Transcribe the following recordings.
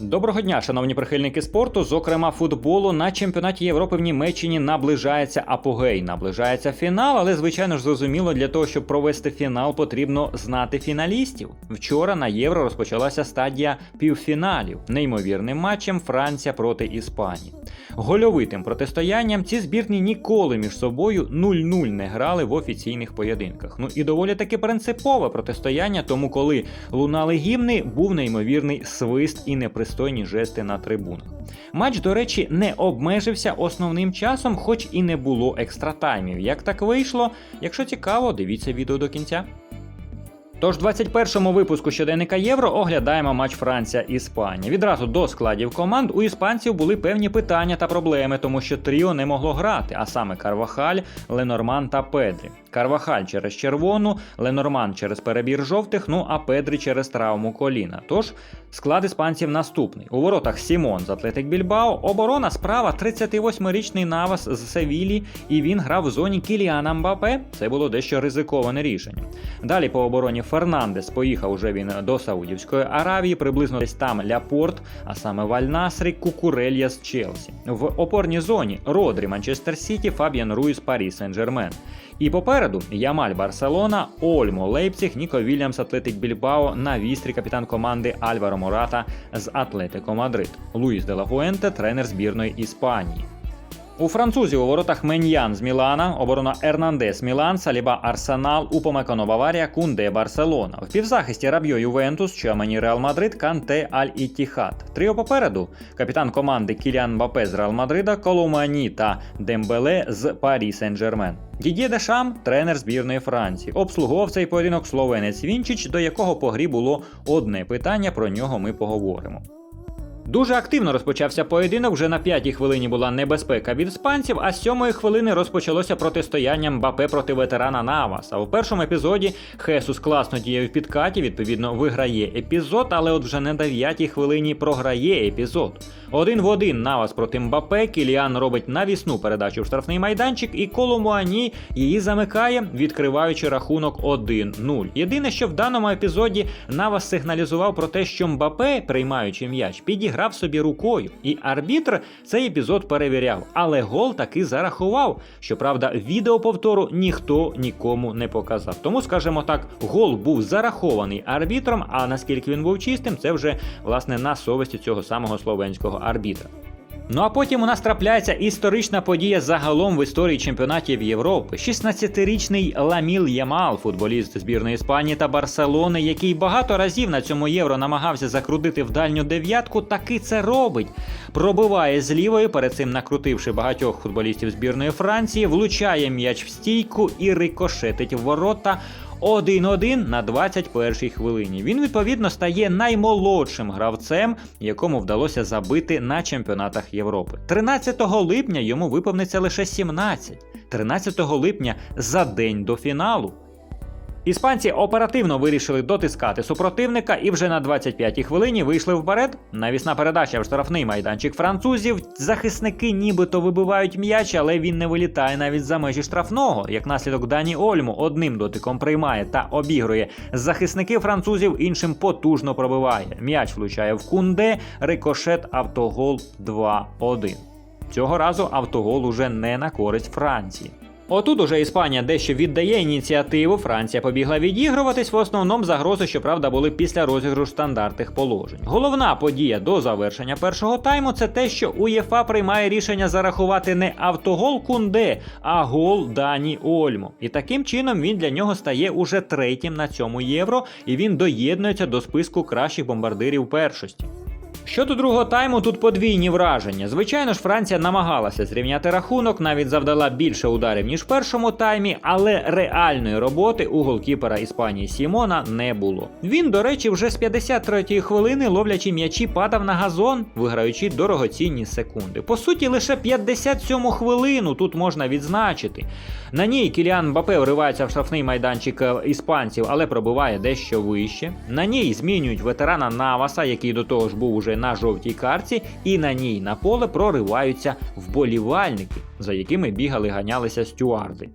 Доброго дня, шановні прихильники спорту. Зокрема, футболу на чемпіонаті Європи в Німеччині наближається апогей, наближається фінал, але звичайно ж зрозуміло, для того, щоб провести фінал, потрібно знати фіналістів. Вчора на євро розпочалася стадія півфіналів. Неймовірним матчем Франція проти Іспанії. Гольовитим протистоянням ці збірні ніколи між собою 0-0 не грали в офіційних поєдинках. Ну і доволі таки принципове протистояння, тому коли лунали гімни, був неймовірний свист і непристойні жести на трибунах. Матч, до речі, не обмежився основним часом, хоч і не було екстратаймів. Як так вийшло? Якщо цікаво, дивіться відео до кінця. Тож, в 21-му випуску щоденника Євро оглядаємо матч Франція-Іспанія. Відразу до складів команд у іспанців були певні питання та проблеми, тому що Тріо не могло грати, а саме Карвахаль, Ленорман та Педрі. Карвахаль через червону, Ленорман через перебір жовтих, ну а Педрі через травму коліна. Тож склад іспанців наступний: у воротах Сімон з Атлетик Більбао, оборона справа 38-річний Навас з Севілі, і він грав в зоні Кіліана Мбапе. Це було дещо ризиковане рішення. Далі по обороні Фернандес поїхав уже він до Саудівської Аравії, приблизно десь там Ляпорт, а саме Вальнасрі, Кукурелья з Челсі. В опорній зоні Родрі Манчестер Сіті, Фабіан Руїс Парі Сен-Жермен. І попереду Ямаль Барселона, Ольмо Лейпціг, Ніко Вільямс Атлетик Більбао на вістрі капітан команди Альваро Мората з Атлетико Мадрид, Луїс де ла тренер збірної Іспанії. У французів у воротах Меньян з Мілана, оборона Ернандес Мілан, Саліба Арсенал, Упомекано Баварія, Кунде Барселона. В півзахисті Рабьо Ювентус, Чамані Реал Мадрид, Канте Аль Іттіхад. Тріо попереду. Капітан команди Кіліан Мбапе з Реал Мадрида, Коломані та Дембеле з Парі Сен-Жермен. Дідє Дешам, тренер збірної Франції, обслуговував цей поєдинок словенець Вінчич, до якого по грі було одне питання. Про нього ми поговоримо. Дуже активно розпочався поєдинок. Вже на п'ятій хвилині була небезпека від іспанців, а з сьомої хвилини розпочалося протистояння Мбапе проти ветерана Наваса. У першому епізоді Хесус класно діє в підкаті, відповідно, виграє епізод, але от вже на дев'ятій хвилині програє епізод. Один в один Навас проти Мбапе. Кіліан робить навісну передачу в штрафний майданчик, і Коломуані її замикає, відкриваючи рахунок 1-0. Єдине, що в даному епізоді Навас сигналізував про те, що Мбапе, приймаючи м'яч, підіграв собі рукою, і арбітр цей епізод перевіряв. Але гол таки зарахував. Щоправда, відеоповтору ніхто нікому не показав. Тому, скажімо так, гол був зарахований арбітром. А наскільки він був чистим, це вже власне на совісті цього самого словенського арбітра. Ну а потім у нас трапляється історична подія загалом в історії чемпіонатів Європи. 16-річний Ламіл Ямал, футболіст збірної Іспанії та Барселони, який багато разів на цьому євро намагався закрутити в дальню дев'ятку, таки це робить. Пробиває з лівої, перед цим накрутивши багатьох футболістів збірної Франції, влучає м'яч в стійку і рикошетить в ворота. 1-1 на 21-й хвилині. Він відповідно стає наймолодшим гравцем, якому вдалося забити на чемпіонатах Європи. 13 липня йому виповниться лише 17. 13 липня за день до фіналу. Іспанці оперативно вирішили дотискати супротивника і вже на 25-й хвилині вийшли вперед. Навісна передача в штрафний майданчик французів. Захисники нібито вибивають м'яч, але він не вилітає навіть за межі штрафного. Як наслідок Дані Ольму одним дотиком приймає та обігрує захисники французів, іншим потужно пробиває. М'яч влучає в кунде, рикошет, автогол 2-1. Цього разу автогол уже не на користь Франції. Отут уже Іспанія дещо віддає ініціативу. Франція побігла відігруватись. В основному загрози, щоправда, були після розіграшу стандартних положень. Головна подія до завершення першого тайму це те, що УЄФА приймає рішення зарахувати не автогол Кунде, а гол Дані Ольмо. І таким чином він для нього стає уже третім на цьому євро, і він доєднується до списку кращих бомбардирів першості. Щодо другого тайму, тут подвійні враження. Звичайно ж, Франція намагалася зрівняти рахунок, навіть завдала більше ударів ніж в першому таймі, але реальної роботи у голкіпера Іспанії Сімона не було. Він, до речі, вже з 53-ї хвилини, ловлячи м'ячі, падав на газон, виграючи дорогоцінні секунди. По суті, лише 57-му хвилину тут можна відзначити. На ній Кіліан Мбапе вривається в штрафний майданчик е, іспанців, але пробиває дещо вище. На ній змінюють ветерана Наваса, який до того ж був уже на жовтій карці, і на ній на поле прориваються вболівальники, за якими бігали ганялися стюарди.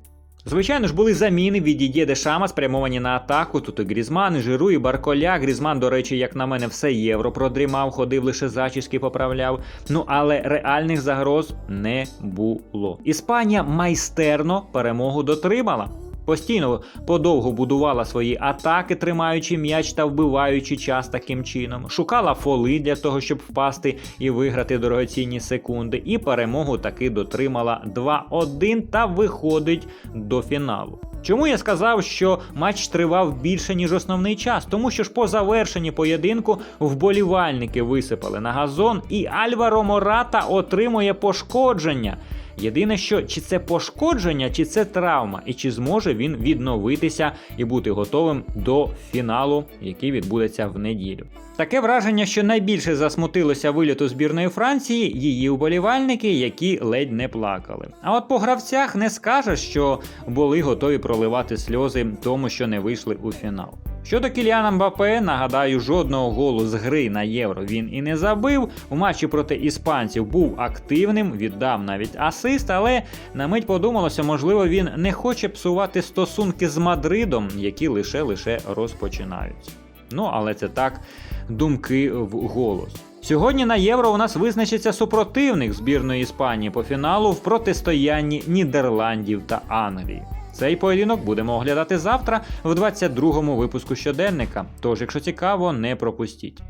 Звичайно ж, були заміни від Дідє Дешама, спрямовані на атаку. Тут і Грізман, і Жиру, і Барколя. Грізман, до речі, як на мене, все євро продрімав, ходив лише зачіски поправляв. Ну але реальних загроз не було. Іспанія майстерно перемогу дотримала. Постійно подовго будувала свої атаки, тримаючи м'яч та вбиваючи час таким чином. Шукала фоли для того, щоб впасти і виграти дорогоцінні секунди. І перемогу таки дотримала 2-1 та виходить до фіналу. Чому я сказав, що матч тривав більше ніж основний час? Тому що ж по завершенні поєдинку вболівальники висипали на газон, і Альваро Мората отримує пошкодження. Єдине, що чи це пошкодження, чи це травма, і чи зможе він відновитися і бути готовим до фіналу, який відбудеться в неділю. Таке враження, що найбільше засмутилося виліту збірної Франції її вболівальники, які ледь не плакали. А от по гравцях не скажеш, що були готові проливати сльози тому, що не вийшли у фінал. Щодо Кіліана Мбапе, нагадаю, жодного голу з гри на євро він і не забив. У матчі проти іспанців був активним, віддав навіть асист, але на мить подумалося, можливо, він не хоче псувати стосунки з Мадридом, які лише лише розпочинаються. Ну, але це так, думки в голос. Сьогодні на євро у нас визначиться супротивник збірної Іспанії по фіналу в протистоянні Нідерландів та Англії. Цей поєдинок будемо оглядати завтра в 22-му випуску щоденника. Тож, якщо цікаво, не пропустіть.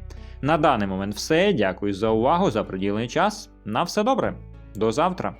На даний момент все. Дякую за увагу, за приділений час. На все добре. До завтра.